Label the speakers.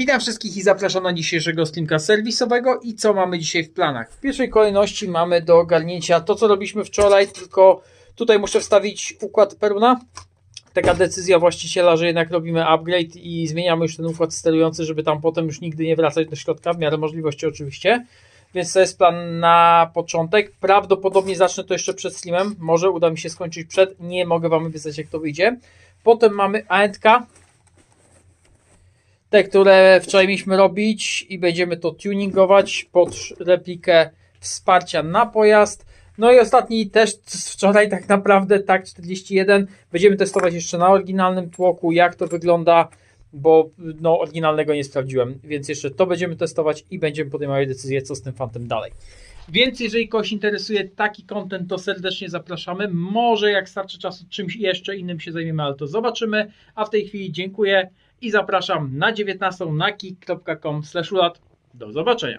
Speaker 1: Witam wszystkich i zapraszam na dzisiejszego streamka serwisowego i co mamy dzisiaj w planach. W pierwszej kolejności mamy do ogarnięcia to, co robiliśmy wczoraj, tylko tutaj muszę wstawić układ Peruna. Taka decyzja właściciela, że jednak robimy upgrade i zmieniamy już ten układ sterujący, żeby tam potem już nigdy nie wracać do środka, w miarę możliwości oczywiście. Więc to jest plan na początek. Prawdopodobnie zacznę to jeszcze przed streamem. Może uda mi się skończyć przed. Nie mogę Wam obiecać, jak to wyjdzie. Potem mamy ANK, te, które wczoraj mieliśmy robić i będziemy to tuningować pod replikę wsparcia na pojazd. No i ostatni też z wczoraj tak naprawdę, tak 41. Będziemy testować jeszcze na oryginalnym tłoku, jak to wygląda, bo no oryginalnego nie sprawdziłem, więc jeszcze to będziemy testować i będziemy podejmować decyzję, co z tym fantem dalej. Więc jeżeli kogoś interesuje taki content, to serdecznie zapraszamy. Może jak starczy czasu czymś jeszcze innym się zajmiemy, ale to zobaczymy. A w tej chwili dziękuję i zapraszam na 19 na kik.com. Do zobaczenia.